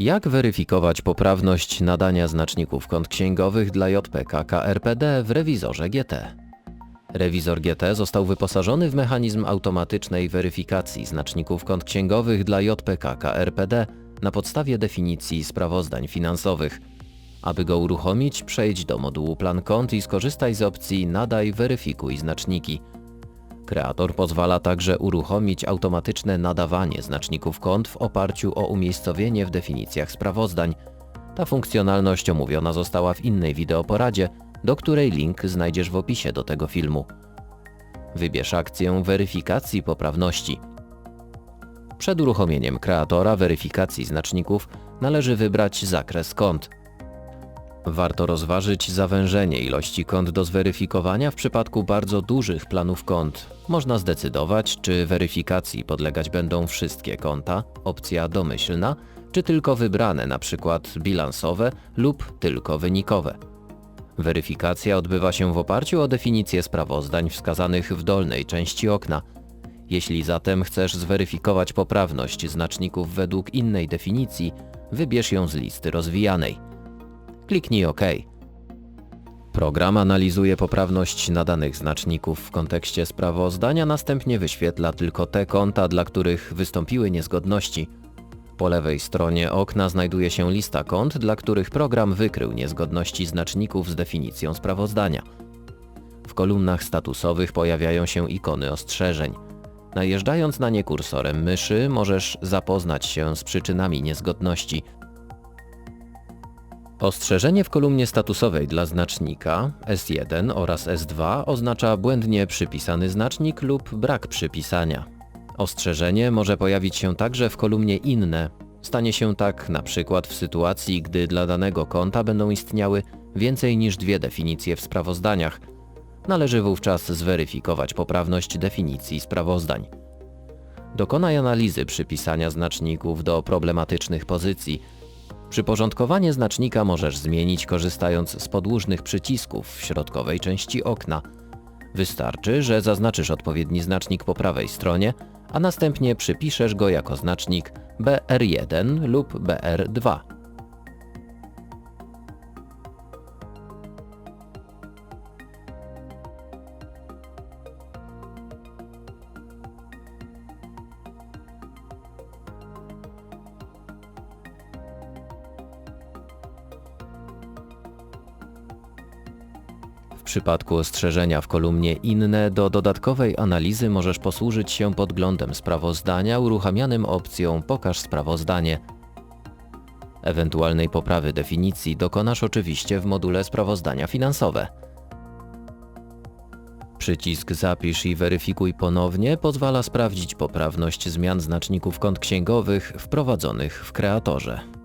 Jak weryfikować poprawność nadania znaczników kont księgowych dla JPK KRPD w rewizorze GT? Rewizor GT został wyposażony w mechanizm automatycznej weryfikacji znaczników kont księgowych dla JPK KRPD na podstawie definicji sprawozdań finansowych. Aby go uruchomić, przejdź do modułu Plan kont i skorzystaj z opcji Nadaj, weryfikuj znaczniki. Kreator pozwala także uruchomić automatyczne nadawanie znaczników kont w oparciu o umiejscowienie w definicjach sprawozdań. Ta funkcjonalność omówiona została w innej wideoporadzie, do której link znajdziesz w opisie do tego filmu. Wybierz akcję weryfikacji poprawności. Przed uruchomieniem kreatora weryfikacji znaczników należy wybrać zakres kont. Warto rozważyć zawężenie ilości kont do zweryfikowania w przypadku bardzo dużych planów kont. Można zdecydować, czy weryfikacji podlegać będą wszystkie konta, opcja domyślna, czy tylko wybrane, np. bilansowe lub tylko wynikowe. Weryfikacja odbywa się w oparciu o definicję sprawozdań wskazanych w dolnej części okna. Jeśli zatem chcesz zweryfikować poprawność znaczników według innej definicji, wybierz ją z listy rozwijanej. Kliknij OK. Program analizuje poprawność nadanych znaczników w kontekście sprawozdania, następnie wyświetla tylko te konta, dla których wystąpiły niezgodności. Po lewej stronie okna znajduje się lista kont, dla których program wykrył niezgodności znaczników z definicją sprawozdania. W kolumnach statusowych pojawiają się ikony ostrzeżeń. Najeżdżając na nie kursorem myszy możesz zapoznać się z przyczynami niezgodności. Ostrzeżenie w kolumnie statusowej dla znacznika S1 oraz S2 oznacza błędnie przypisany znacznik lub brak przypisania. Ostrzeżenie może pojawić się także w kolumnie inne. Stanie się tak na przykład w sytuacji, gdy dla danego konta będą istniały więcej niż dwie definicje w sprawozdaniach. Należy wówczas zweryfikować poprawność definicji sprawozdań. Dokonaj analizy przypisania znaczników do problematycznych pozycji. Przyporządkowanie znacznika możesz zmienić korzystając z podłużnych przycisków w środkowej części okna. Wystarczy, że zaznaczysz odpowiedni znacznik po prawej stronie, a następnie przypiszesz go jako znacznik BR1 lub BR2. W przypadku ostrzeżenia w kolumnie Inne do dodatkowej analizy możesz posłużyć się podglądem sprawozdania uruchamianym opcją Pokaż sprawozdanie. Ewentualnej poprawy definicji dokonasz oczywiście w module Sprawozdania finansowe. Przycisk Zapisz i weryfikuj ponownie pozwala sprawdzić poprawność zmian znaczników kont księgowych wprowadzonych w kreatorze.